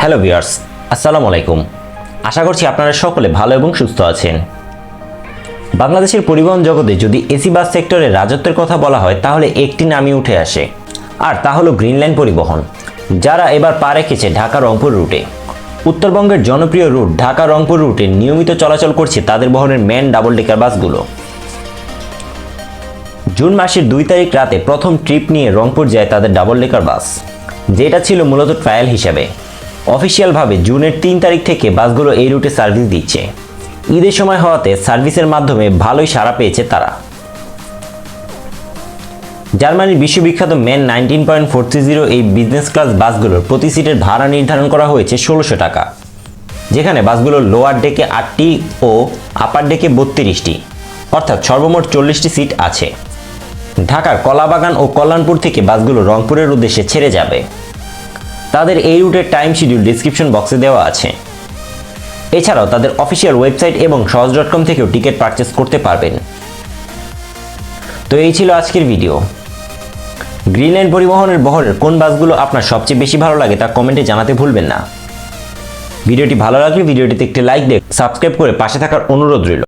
Hello viewers, আসসালামু আলাইকুম। আশা করছি আপনারা সকলে ভালো এবং সুস্থ আছেন। বাংলাদেশের পরিবহন জগতে যদি এসি বাস সেক্টরে রাজত্বের কথা বলা হয়, তাহলে একটি নামই উঠে আসে। আর তা হলো গ্রিন লাইন পরিবহন, যারা এবার পা রেখেছে ঢাকা রংপুর রুটে। উত্তরবঙ্গের জনপ্রিয় রুট ঢাকা রংপুর রুটে নিয়মিত চলাচল করছে তাদের বহনের ম্যান ডাবল ডেকার বাসগুলো। জুন মাসের দুই তারিখ রাতে প্রথম ট্রিপ নিয়ে রংপুর যায় তাদের ডাবল ডেকার বাস, যেটা ছিল মূলত ট্রায়াল হিসাবে। অফিসিয়ালভাবে জুনের তিন তারিখ থেকে বাসগুলো এই রুটে সার্ভিস দিচ্ছে। ঈদের সময় হওয়াতে সার্ভিসের মাধ্যমে ভালোই সাড়া পেয়েছে তারা। জার্মানির বিশ্ববিখ্যাত MAN nineteen point four zero এই বিজনেস ক্লাস বাসগুলোর প্রতি সিটের ভাড়া নির্ধারণ করা হয়েছে ষোলোশো টাকা, যেখানে বাসগুলোর লোয়ার ডেকে আটটি ও আপার ডেকে বত্রিশটি, অর্থাৎ সর্বমোট চল্লিশটি সিট আছে। ঢাকার কলাবাগান ও কল্যাণপুর থেকে বাসগুলো রংপুরের উদ্দেশ্যে ছেড়ে যাবে। তাদের এই রুটের টাইম শিডিউল ডিসক্রিপশন বক্সে দেওয়া আছে। এছাড়াও তাদের অফিসিয়াল ওয়েবসাইট এবং সহজ ডট কম থেকেও টিকিট পারচেস করতে পারবেন। তো এই ছিল আজকের ভিডিও। গ্রিন লাইন পরিবহনের বহরের কোন বাসগুলো আপনার সবচেয়ে বেশি ভালো লাগে তা কমেন্টে জানাতে ভুলবেন না। ভিডিওটি ভালো লাগলে ভিডিওটিতে একটি লাইক দিয়ে সাবস্ক্রাইব করে পাশে থাকার অনুরোধ রইল।